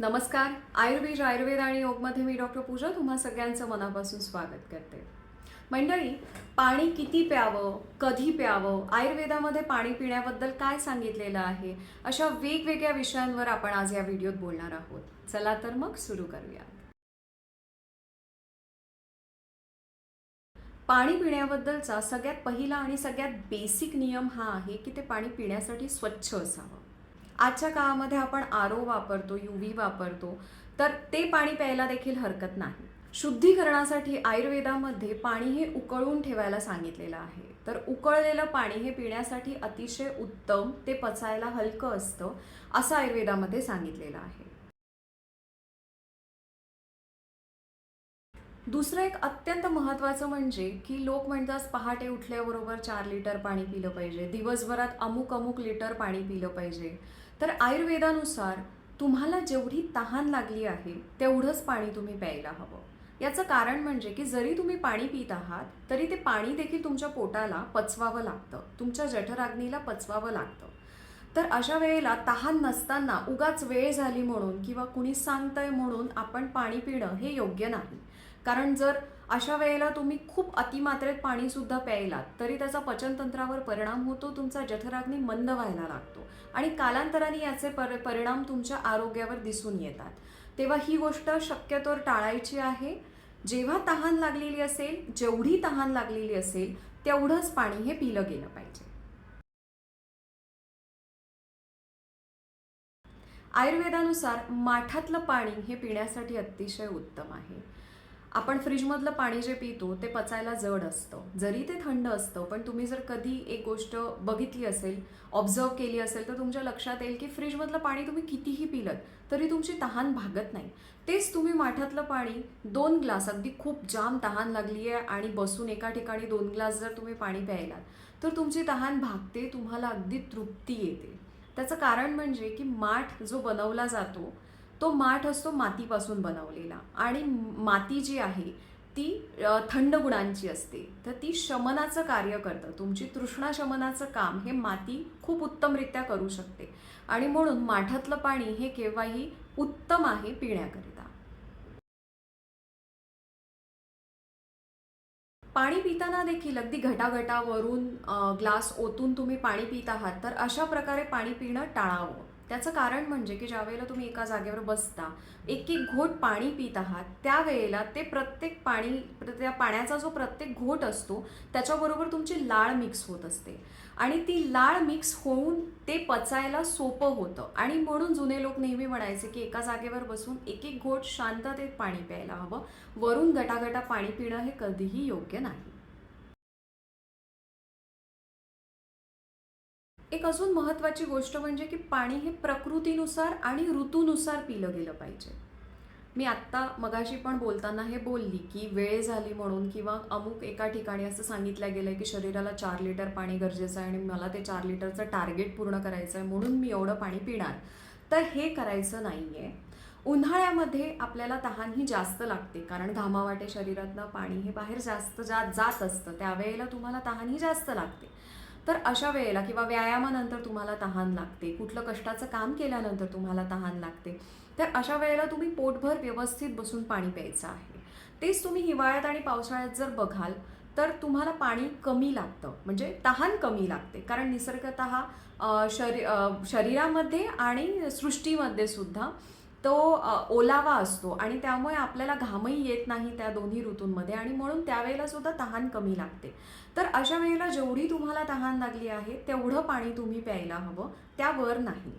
नमस्कार. आयुर्वेद आयुर्वेद आणि योगमध्ये मी डॉक्टर पूजा तुम्हा सगळ्यांचं मनापासून स्वागत करते. मंडळी पाणी किती प्यावं कधी प्यावं आयुर्वेदामध्ये पाणी पिण्याबद्दल काय सांगितलेलं आहे अशा वेगवेगळ्या विषयांवर आपण आज या व्हिडिओत बोलणार आहोत. चला तर मग सुरू करूया. पाणी पिण्याबद्दलचा सगळ्यात पहिला आणि सगळ्यात बेसिक नियम हा आहे की ते पाणी पिण्यासाठी स्वच्छ असावं. आजच्या काळामध्ये आपण आरो वापरतो यू व्ही वापरतो तर ते पाणी प्यायला देखील हरकत नाही. शुद्धीकरणासाठी आयुर्वेदामध्ये पाणी हे उकळून ठेवायला सांगितलेलं आहे. तर उकळलेलं पाणी हे पिण्यासाठी अतिशय उत्तम ते पचायला हलकं असतं असं आयुर्वेदामध्ये सांगितलेलं आहे. दुसरं एक अत्यंत महत्त्वाचं म्हणजे की लोक म्हणतात पहाटे उठल्याबरोबर चार लिटर पाणी पिलं पाहिजे दिवसभरात अमुक अमुक लिटर पाणी पिलं पाहिजे. तर आयुर्वेदानुसार तुम्हाला जेवढी तहान लागली आहे तेवढंच पाणी तुम्ही प्यायला हवं. याचं कारण म्हणजे की जरी तुम्ही पाणी पित आहात तरी ते पाणी देखील तुमच्या पोटाला पचवावं लागतं. तुमच्या जठराग्नीला पचवावं लागतं. तर अशा वेळेला तहान नसताना उगाच वेळ झाली म्हणून किंवा कुणी सांगतंय म्हणून आपण पाणी पिणं हे योग्य नाही. कारण जर अशा वेळेला तुम्ही खूप अतिमात्रेत पाणीसुद्धा प्यायलात तरी त्याचा पचनतंत्रावर परिणाम होतो तुमचा जठराग्नी मंद व्हायला लागतो आणि कालांतराने याचे पर परिणाम तुमच्या आरोग्यावर दिसून येतात. तेव्हा ही गोष्ट शक्यतोवर टाळायची आहे. जेव्हा तहान लागलेली असेल जेवढी तहान लागलेली असेल तेवढंच पाणी हे पिलं गेलं पाहिजे. आयुर्वेदानुसार माठातलं पाणी हे पिण्यासाठी अतिशय उत्तम आहे. आपण फ्रीजमधलं पाणी जे पितो ते पचायला जड असतं. जरी ते थंड असतं पण तुम्ही जर कधी एक गोष्ट बघितली असेल ऑब्झर्व केली असेल तर तुमच्या लक्षात येईल की फ्रीजमधलं पाणी तुम्ही कितीही पिलं तरी तुमची तहान भागत नाही. तेच तुम्ही माठातलं पाणी दोन ग्लास अगदी खूप जाम तहान लागली आहे आणि बसून एका ठिकाणी दोन ग्लास जर तुम्ही पाणी प्यायलात तर तुमची तहान भागते तुम्हाला अगदी तृप्ती येते. त्याचं कारण म्हणजे की माठ जो बनवला जातो तो माठ असतो मातीपासून बनवलेला. आणि माती जी आहे ती थंड गुणांची असते. तर ती शमनाचं कार्य करतं. तुमची तृष्णा शमनाचं काम हे माती खूप उत्तमरित्या करू शकते. आणि म्हणून माठातलं पाणी हे केव्हाही उत्तम आहे पिण्याकरिता. पाणी पिताना देखील अगदी घटाघटावरून ग्लास ओतून तुम्ही पाणी पित आहात तर अशा प्रकारे पाणी पिणं टाळावं. त्याचं कारण म्हणजे की ज्यावेळेला तुम्ही एका जागेवर बसता एक एक घोट पाणी पित आहात त्यावेळेला ते प्रत्येक पाणी त्या पाण्याचा जो प्रत्येक घोट असतो त्याच्याबरोबर तुमची लाळ मिक्स होत असते. आणि ती लाळ मिक्स होऊन ते पचायला सोपं होतं. आणि म्हणून जुने लोक नेहमी म्हणायचे की एका जागेवर बसून एक एक घोट शांततेत पाणी प्यायला हवं. वरून गटागटा पाणी पिणं हे कधीही योग्य नाही. एक अजून महत्त्वाची गोष्ट म्हणजे की पाणी हे प्रकृतीनुसार आणि ऋतूनुसार पिलं गेलं पाहिजे. मी आत्ता मगाशी पण बोलताना हे बोलली की वेळ झाली म्हणून किंवा अमुक एका ठिकाणी असं सांगितलं गेलं आहे की शरीराला चार लिटर पाणी गरजेचं आहे आणि मला ते चार लिटरचं टार्गेट पूर्ण करायचं आहे म्हणून मी एवढं पाणी पिणार. तर हे करायचं नाही आहे उन्हाळ्यामध्ये आपल्याला तहान ही जास्त लागते कारण घामावाटे शरीरातलं पाणी हे बाहेर जास्त जात जात असतं. त्यावेळेला तुम्हाला तहान ही जास्त लागते. तर अशा वेळेला किंवा व्यायामानंतर तुम्हाला तहान लागते. कुठलं कष्टाचं काम केल्यानंतर तुम्हाला तहान लागते. तर अशा वेळेला तुम्ही पोटभर व्यवस्थित बसून पाणी प्यायचं आहे. तेच तुम्ही हिवाळ्यात आणि पावसाळ्यात जर बघाल तर तुम्हाला पाणी कमी लागतं. म्हणजे तहान कमी लागते. कारण निसर्गत शरी शरीरामध्ये आणि सृष्टीमध्ये सुद्धा तो ओलावा असतो आणि त्यामुळे आपल्याला घामही येत नाही त्या दोन्ही ऋतूंमध्ये आणि म्हणून त्यावेळेला सुद्धा तहान कमी लागते. तर अशा वेळेला जेवढी तुम्हाला तहान लागली आहे तेवढं पाणी तुम्ही प्यायला हवं त्यावर नाही.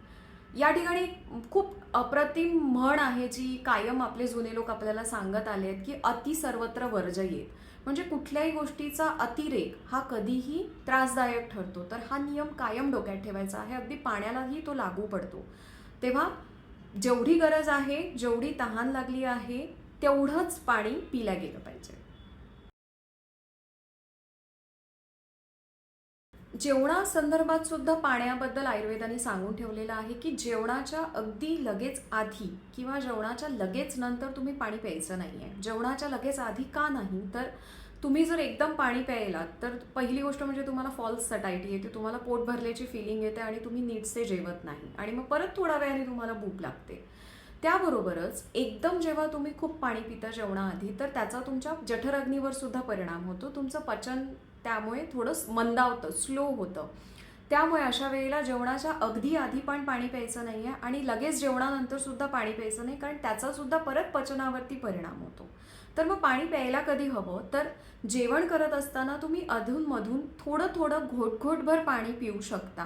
या ठिकाणी खूप अप्रतिम म्हण आहे जी कायम आपले जुने लोक आपल्याला सांगत आले आहेत की अति सर्वत्र वर्जयेत. म्हणजे कुठल्याही गोष्टीचा अतिरेक हा कधीही त्रासदायक ठरतो. तर हा नियम कायम डोक्यात ठेवायचा आहे. अगदी पाण्यालाही तो लागू पडतो. तेव्हा जेवढी गरज आहे जेवढी तहान लागली आहे तेवढंच पाणी पिलं गेलं पाहिजे. जेवणासंदर्भात सुद्धा पाण्याबद्दल आयुर्वेदाने सांगून ठेवलेलं आहे की जेवणाच्या अगदी लगेच आधी किंवा जेवणाच्या लगेच नंतर तुम्ही पाणी प्यायचं नाही आहे जेवणाच्या लगेच आधी का नाही? तर तुम्ही जर एकदम पाणी प्यायलात तर पहिली गोष्ट म्हणजे तुम्हाला फॉल्स सटायटी येते तुम्हाला पोट भरल्याची फिलिंग येते आणि तुम्ही नीटसे जेवत नाही. आणि मग परत थोड्या वेळाने तुम्हाला भूक लागते. त्याबरोबरच एकदम जेव्हा तुम्ही खूप पाणी पिता जेवणाआधी तर त्याचा तुमच्या जठराग्नीवर सुद्धा परिणाम होतो. तुमचं पचन त्यामुळे थोडं मंदावतं स्लो होतं. त्यामुळे अशा वेळेला जेवणाच्या अगदी आधी पण पाणी प्यायचं नाही आहे आणि लगेच जेवणानंतर सुद्धा पाणी प्यायचं नाही कारण त्याचा सुद्धा परत पचनावरती परिणाम होतो. तर मग पाणी प्यायला कधी हवं? तर जेवण करत असताना तुम्ही अधूनमधून थोडं थोडं घोटघोटभर पाणी पिऊ शकता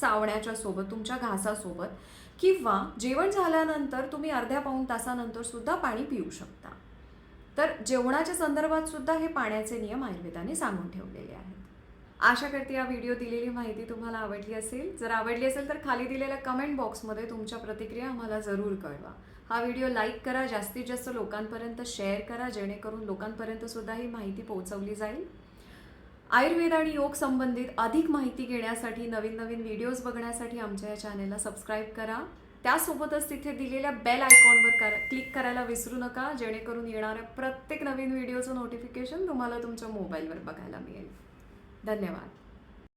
चावण्याच्या सोबत तुमच्या घासासोबत किंवा जेवण झाल्यानंतर तुम्ही अर्ध्या पाऊण तासानंतर सुद्धा पाणी पिऊ शकता. तर जेवणाच्या संदर्भात सुद्धा हे पाण्याचे नियम आयुर्वेदाने सांगून ठेवलेले आहेत. आशा करते या व्हिडिओ दिलेली माहिती तुम्हाला आवडली असेल. जर आवडली असेल तर खाली दिलेल्या कमेंट बॉक्समध्ये तुमच्या प्रतिक्रिया आम्हाला जरूर कळवा. हा व्हिडिओ लाईक करा जास्तीत जास्त लोकांपर्यंत शेअर करा जेणेकरून लोकांपर्यंत सुद्धा ही माहिती पोहोचवली जाईल. आयुर्वेद आणि योग संबंधित अधिक माहिती घेण्यासाठी नवीन नवीन व्हिडिओज बघण्यासाठी आमच्या या चॅनेलला सबस्क्राईब करा. त्यासोबतच तिथे दिलेल्या बेल आयकॉनवर करा क्लिक करायला विसरू नका जेणेकरून येणाऱ्या प्रत्येक नवीन व्हिडिओचं नोटिफिकेशन तुम्हाला तुमच्या मोबाईलवर बघायला मिळेल. धन्यवाद.